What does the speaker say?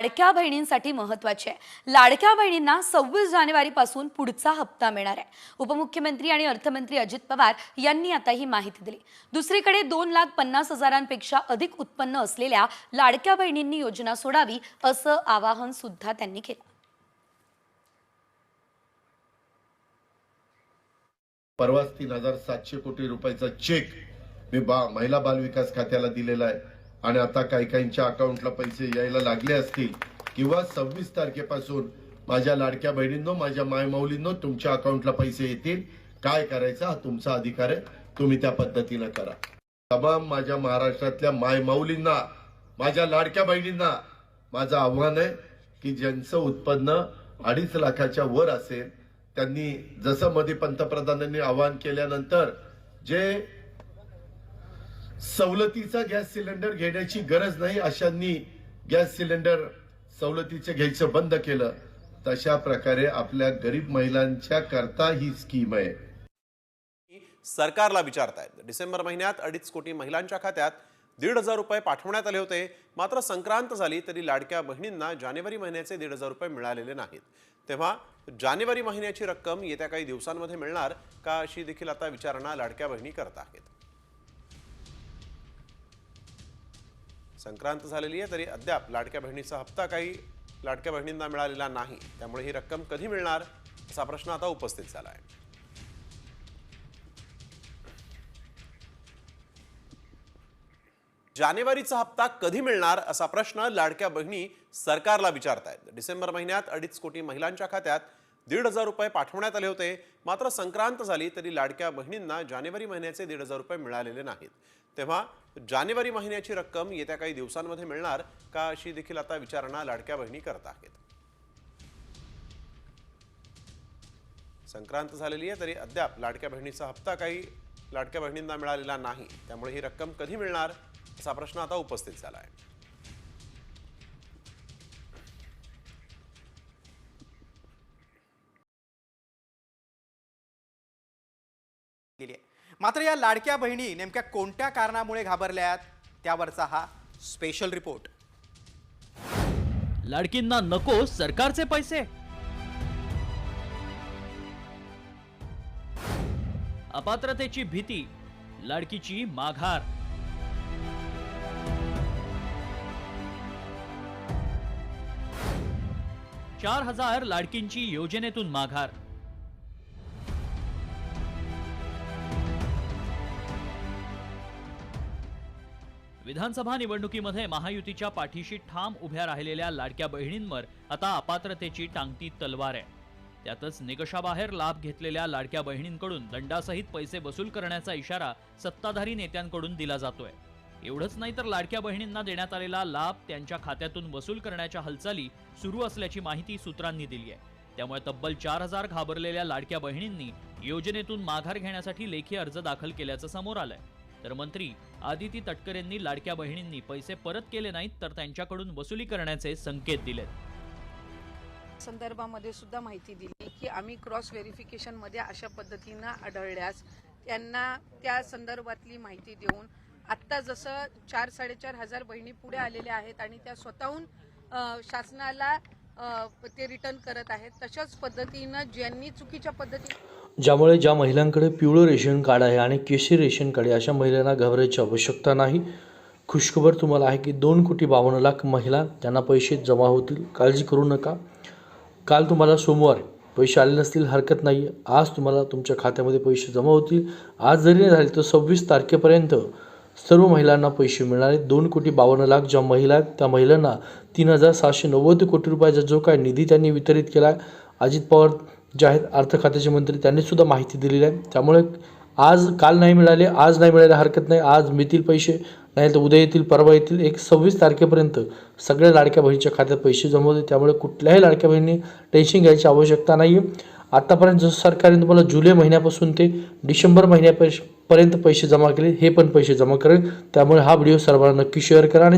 लाडक्या बहिणींसाठी महत्त्वाचे आहे. लाडक्या बहिणींना सव्वीस जानेवारीपासून पुढचा हप्ता मिळणार आहे. उपमुख्यमंत्री आणि अर्थमंत्री अजित पवार यांनी आता ही माहिती दिली. दुसरीकडे दोन लाख पन्नास हजारांपेक्षा अधिक उत्पन्न असलेल्या लाडक्या बहिणींनी योजना सोडावी असं आवाहन सुद्धा त्यांनी केलं. परवाच तीन हजार सातशे कोटी रुपयाचा चेक मी बा महिला बाल विकास खात्याला दिलेला आहे. आणि आता काही काहींच्या अकाउंटला पैसे यायला लागले असतील किंवा सव्वीस तारखेपासून माझ्या लाडक्या बहिणींनो माझ्या मायमाऊलींनो तुमच्या अकाउंटला पैसे येतील. काय करायचा हा तुमचा अधिकार आहे. तुम्ही त्या पद्धतीनं करा. तमाम माझ्या महाराष्ट्रातल्या मायमाऊलींना माझ्या लाडक्या बहिणींना माझं आव्हान आहे की ज्यांचं उत्पन्न अडीच लाखाच्या वर असेल त्यांनी जसं मध्ये पंतप्रधानांनी आवाहन केल्यानंतर जे सवलतीचा गॅस सिलेंडर घेण्याची गरज नाही अशांनी गॅस सिलेंडर सवलतीचे घ्यायचं बंद केलं. तशा प्रकारे आपल्या गरीब महिलांच्या करता ही स्कीम आहे. सरकारला विचारतायत. डिसेंबर महिन्यात अडीच कोटी महिलांच्या खात्यात दीड हजार रुपये पाठवण्यात आले होते. मात्र संक्रांत झाली तरी लाडक्या बहिणींना जानेवारी महिन्याचे दीड हजार रुपये मिळालेले नाहीत. तेव्हा जानेवारी महिन्याची रक्कम येत्या काही दिवसांमध्ये मिळणार का अशी देखील आता विचारणा लाडक्या बहिणी करत आहेत. संक्रांत झालेली आहे तरी अद्याप लाडक्या बहिणीचा हप्ता काही लाडक्या बहिणींना मिळालेला नाही. त्यामुळे ही रक्कम कधी मिळणार असा प्रश्न आता उपस्थित झाला आहे. जानेवारीचा हप्ता कधी मिळणार असा प्रश्न लाडक्या बहिणी सरकारला विचारतायत. डिसेंबर महिन्यात अडीच कोटी महिलांच्या खात्यात दीड हजार रुपये पाठवण्यात आले होते. मात्र संक्रांत झाली तरी लाडक्या बहिणींना जानेवारी महिन्याचे दीड हजार रुपये मिळालेले नाहीत. तेव्हा जानेवारी महिन्याची रक्कम येत्या काही दिवसांमध्ये मिळणार का अशी देखील आता विचारणा लाडक्या बहिणी करत आहेत. संक्रांत झालेली आहे तरी अद्याप लाडक्या बहिणीचा हप्ता काही लाडक्या बहिणींना मिळालेला नाही. त्यामुळे ही रक्कम कधी मिळणार असा प्रश्न आता उपस्थित झाला आहे. दिली आहे. मात्र या लाडक्या बहिणी नेमक्या कोणत्या कारणामुळे घाबरल्यात त्यावरचा हा स्पेशल रिपोर्ट लाडकींना नको सरकारचे पैसे. अपात्रतेची भीती लाडकीची माघार. चार हजार लाडकींची योजनेतून माघार. विधानसभा निवडणुकीमध्ये महायुतीच्या पाठीशी ठाम उभ्या राहिलेल्या लाडक्या बहिणींवर आता अपात्रतेची टांगती तलवार आहे. त्यातच निकषाबाहेर लाभ घेतलेल्या लाडक्या बहिणींकडून दंडासहित पैसे वसूल करण्याचा इशारा सत्ताधारी नेत्यांकडून दिला जातोय. एवढंच नाही तर लाडक्या बहिणींना देण्यात आलेला लाभ त्यांच्या खात्यातून वसूल करण्याच्या हालचाली सुरू असल्याची माहिती सूत्रांनी दिली आहे. त्यामुळे तब्बल चार हजार घाबरलेल्या लाडक्या बहिणींनी योजनेतून माघार घेण्यासाठी लेखी अर्ज दाखल केल्याचं समोर आलंय. तर मंत्री आदिती तटकरेंनी लाडक्या बहिणींनी पैसे परत केले नाहीत तर त्यांच्याकडून वसुली करण्याचे संकेत दिलेत. संदर्भामध्ये सुद्धा माहिती दिली की आम्ही क्रॉस व्हेरिफिकेशनमध्ये अशा पद्धतीनं आढळल्यास त्यांना त्या संदर्भातली माहिती देऊन आत्ता जसं चार साडेचार हजार बहिणी पुढे आलेल्या आहेत आणि त्या स्वतःहून शासनाला ते रिटर्न करत आहेत तशाच पद्धतीनं ज्यांनी चुकीच्या पद्धतीने ज्यामुळे ज्या महिलांकडे पिवळं रेशन कार्ड आहे आणि केशरी रेशन कार्ड आहे अशा महिलांना घाबरायची आवश्यकता नाही. खुशखबर तुम्हाला आहे की दोन कोटी बावन्न लाख महिला त्यांना पैसे जमा होतील. काळजी करू नका. काल तुम्हाला सोमवार पैसे आले नसतील हरकत नाही. आज तुम्हाला तुमच्या खात्यामध्ये पैसे जमा होतील. आज जरी नाही झाले तर सव्वीस तारखेपर्यंत सर्व महिलांना पैसे मिळणार आहेत. दोन कोटी बावन्न लाख ज्या महिला आहेत त्या महिलांना तीन हजार सहाशे नव्वद कोटी रुपयाचा जो काय निधी त्यांनी वितरित केला आहे अजित पवार जे आहेत अर्थ खात्याचे मंत्री त्यांनी सुद्धा माहिती दिलेली आहे. त्यामुळे आज काल नाही मिळाले आज नाही मिळायला हरकत नाही आज मिळतील पैसे नाही तर उद्या येतील परवा येतील. एक सव्वीस तारखेपर्यंत सगळ्या लाडक्या बहिणीच्या खात्यात पैसे जमवले त्यामुळे कुठल्याही लाडक्या बहिणी टेन्शन घ्यायची आवश्यकता नाही. आहे आत्तापर्यंत जसं सरकारने तुम्हाला जुलै महिन्यापासून ते डिसेंबर महिन्यापर्यंत पैसे जमा केले हे पण पैसे जमा करेल. त्यामुळे हा व्हिडिओ सर्वांना नक्की शेअर करा आणि